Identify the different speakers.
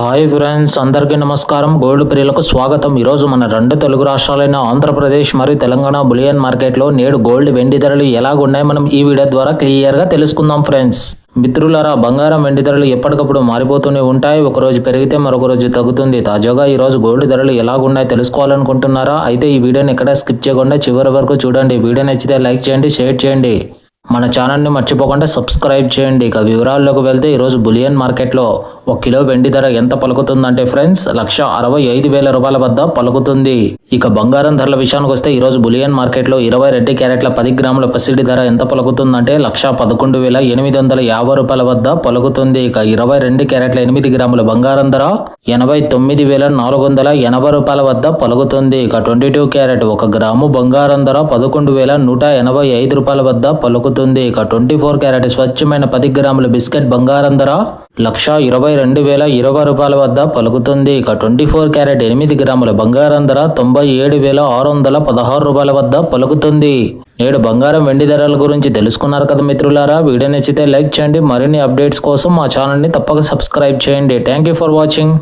Speaker 1: Hi friends అందరికీ నమస్కారం. Gold ప్రియులకు స్వాగతం. ఈరోజు మన రెండు తెలుగు రాష్ట్రాలైన ఆంధ్రప్రదేశ్ మరియు తెలంగాణ బులియన్ మార్కెట్లో నేడు గోల్డ్ వెండి ధరలు ఎలాగున్నాయి మనం ఈ వీడియో ద్వారా క్లియర్గా తెలుసుకుందాం ఫ్రెండ్స్. మిత్రులారా బంగారం వెండి ధరలు ఎప్పటికప్పుడు మారిపోతూనే ఉంటాయి. ఒక రోజు పెరిగితే మరొక రోజు తగ్గుతుంది. తాజాగా ఈ రోజు గోల్డ్ ధరలు ఎలాగున్నాయి తెలుసుకోవాలనుకుంటున్నారా? అయితే ఈ వీడియోని ఎక్కడ స్కిప్ చేయకుండా చివరి వరకు చూడండి. వీడియో నచ్చితే లైక్ చేయండి షేర్ చేయండి. మన ఛానల్ని మర్చిపోకుండా సబ్స్క్రైబ్ చేయండి. ఇక వివరాల్లోకి వెళ్తే ఈరోజు బులియన్ మార్కెట్లో ఒక కిలో వెండి ధర ఎంత పలుకుతుందంటే ఫ్రెండ్స్ లక్ష అరవై ఐదు వేల రూపాయల వద్ద పలుకుతుంది. ఇక బంగారం ధరల విషయానికి వస్తే ఈరోజు బులియన్ మార్కెట్లో ఇరవై రెండు క్యారెట్ల పది గ్రాముల పసిడి ధర ఎంత పలుకుతుందంటే లక్ష పదకొండు వేల ఎనిమిది వందల యాభై రూపాయల వద్ద పలుకుతుంది. ఇక ఇరవై రెండు క్యారెట్ల ఎనిమిది గ్రాముల బంగారం ధర ఎనభై తొమ్మిది వేల నాలుగు వందల ఎనభై రూపాయల వద్ద పలుకుతుంది. ఇక ట్వంటీ టూ క్యారెట్ ఒక గ్రాము బంగారం ధర పదకొండు వేల నూట ఎనభై ఐదు రూపాయల వద్ద పలుకుతుంది. ఇక ట్వంటీ ఫోర్ క్యారెట్ స్వచ్ఛమైన పది గ్రాముల బిస్కెట్ బంగారం ధర లక్ష ఇరవై రెండు వేల ఇరవై రూపాయల వద్ద పలుకుతుంది. ఇక ట్వంటీ ఫోర్ క్యారెట్ ఎనిమిది గ్రాముల బంగారం ధర తొంభై ఏడు వేల ఆరు వందల పదహారు రూపాయల వద్ద పలుకుతుంది. నేడు బంగారం వెండి ధరల గురించి తెలుసుకున్నారు కదా మిత్రులారా. వీడియో నచ్చితే లైక్ చేయండి. మరిన్ని అప్డేట్స్ కోసం మా ఛానల్ని తప్పక సబ్స్క్రైబ్ చేయండి. Thank you for watching